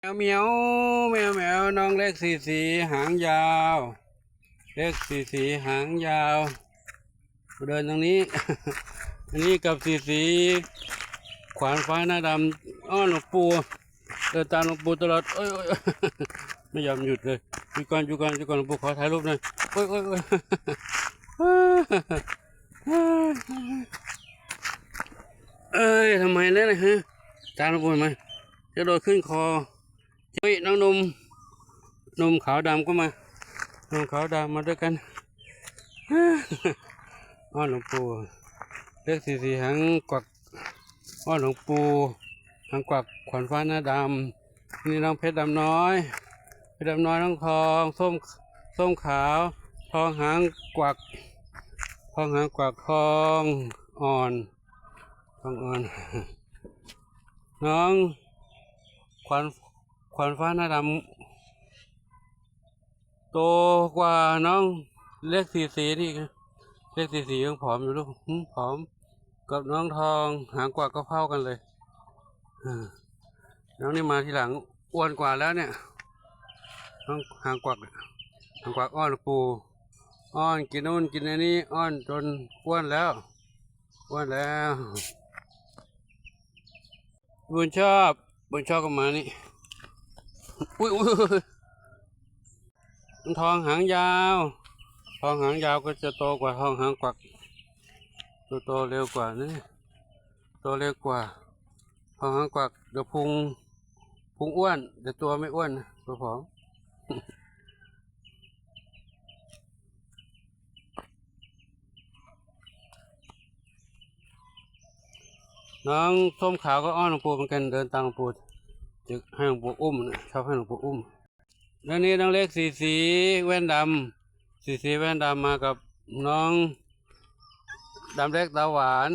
แมวเหมียวแมวแมวน้องเล็กสีสีหางยาว เล็กสีสีหางยาว เดินตรงนี้ อันนี้กับสีสีขวานฟ้าหน้าดำอ้อหลวงปู่เดินตามหลวงปู่ตลอดเอ้ยไม่ยอมหยุดเลยจุก่อนจุก่อนจุก่อนหลวงปู่ขอถ่ายรูปหน่อยโอ้ยโอ้ยโอ้ยเอ้ยทำไมเนี่ยนะฮะตามหลวงปู่ทำไมจะโดดขึ้นคอ เฮ้ยน้องนมนมขาวดำก็มานมขาวดำมาด้วยกันอ้อนหลวงปู่เลขสี่สี่หางกวักอ้อนหลวงปู่หางกวักขวัญฟ้าหน้าดำนี่น้องเพชรดำน้อยเพชรดำน้อยน้องทองส้มส้มขาวทองหางกวักทองหางกวักทองอ่อนทองอ่อน น้องขวัญ ขวัญฟ้าหน้าดำโตกว่าน้องเลขสีสีนี่เลขสีสียังผอมอยู่ลูกผอม กับน้องทองหางกว่าก็เท่ากันเลยน้องนี่มาทีหลังอ้วนกว่าแล้วเนี่ยน้องหางกวักหางกวักอ้อนปูอ้อนกินนู่นกินนนี้อ้อนจนอ้วนแล้วอ้วนแล้วบุญชอบบุญชอบก็มานี่ อุ้ยอุ้ยอุ้ยน้องทองหางยาว ทองหางยาวก็จะโตกว่าทองหางกวักตัวโตเร็วกว่านี่โตเร็วกว่า ทองหางกวักเดี๋ยวพุงพุงอ้วนแต่ตัวไม่อ้วนตัวผอมน้องส้มขาวก็อ้อนหลวงปู่เหมือนกันเดินตามหลวงปู่ จะให้หลวงปู่อุ้มนะชอบให้หลวงปู่อุ้มแล้วนี่น้องเล็กสีสีแว่นดำสีสีแว่นดำมากับน้องดำเล็กตาหวาน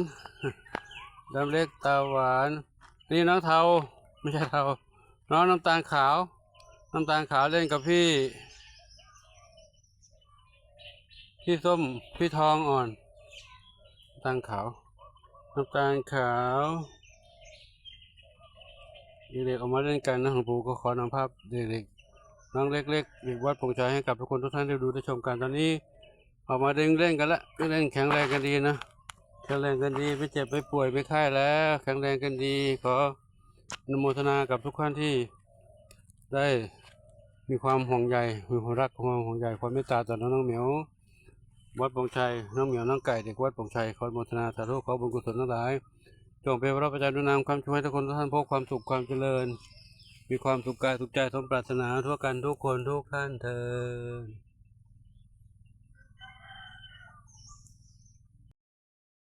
ดำเล็กตาหวาน นี่น้องเทาไม่ใช่เทาน้องน้ำตาลขาว น้ำตาลขาวเล่นกับพี่พี่ส้มพี่ทองอ่อนน้ำตาลขาวน้ำตาลขาว เด็กๆออกมาเล่นกันนะหลวงปู่ก็ขอนำภาพเด็กๆน้องเล็กๆเด็กวัดปร่งใจให้กับทุกคนทุกท่านได้ดูได้ชมกันตอนนี้ ออกมาเล่นเล่นกันละเล่นแข็งแรงกันดีนะแข็งแรงกันดีไม่เจ็บไม่ป่วยไม่ไข้แล้ว แข็งแรงกันดีขออนุโมทนากับทุกท่านที่ได้มีความห่วงใยมีความรักความห่วงใยความเมตตาต่อน้องเหมียววัดปงชัยน้องเหมียวน้องไก่เด็กวัดปงชัยขออนุโมทนาสาธุขอบุญกุศลทั้งหลาย จงเป็นพระประจานุนามความช่วยให้ทุกคนทุกท่านพบความสุขความเจริญ มีความสุขกายสุขใจสมปรารถนาทั่วกันทุกคนทุกท่านเถิด